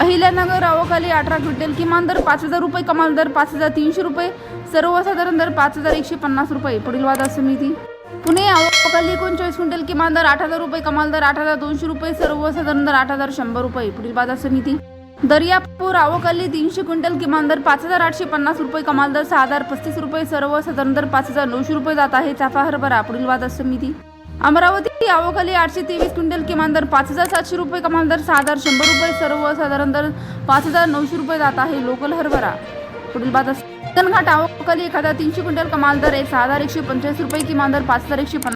अहिल्यानगर अवकाली अठरा क्विंटल किमान दर पाच हजार रुपये कमाल दर पाच हजार तीनशे रुपये सर्वसाधारण दर पाच हजार एकशे पन्नास रुपये. पुढील वादा समिती पुणे अवकाली एकोणचाळीस क्विंटल किमान दर आठ हजार रुपये कमाल दर आठ हजार दोनशे रुपये सर्वसाधारण दर आठ हजार शंभर रुपये. पुढील बाजार समिती दर्यापूर अवकाली तीनशे क्विंटल किमान दर पाच हजार आठशे पन्नास रुपये कमाल दर सहा हजार पस्तीस रुपये सर्वसाधारण दर पाच हजार नऊशे रुपये जात आहे. चाफा हरभरा. पुढील बाजार समिती अमरावती अवकाली आठशे तेवीस क्विंटल किमान दर पाच हजार सातशे रुपये कमाल दर सहा हजार शंभर रुपये सर्वसाधारण दर पाच हजार नऊशे रुपये जात आहे लोकल हरभरा. पुढील बाजार घाट अवकाली एक हजार तीनशे क्विंटल कमाल दर एक सहा हजार एकशे पंचाळीस रुपये किमान दर पाच हजार एकशे पन्नास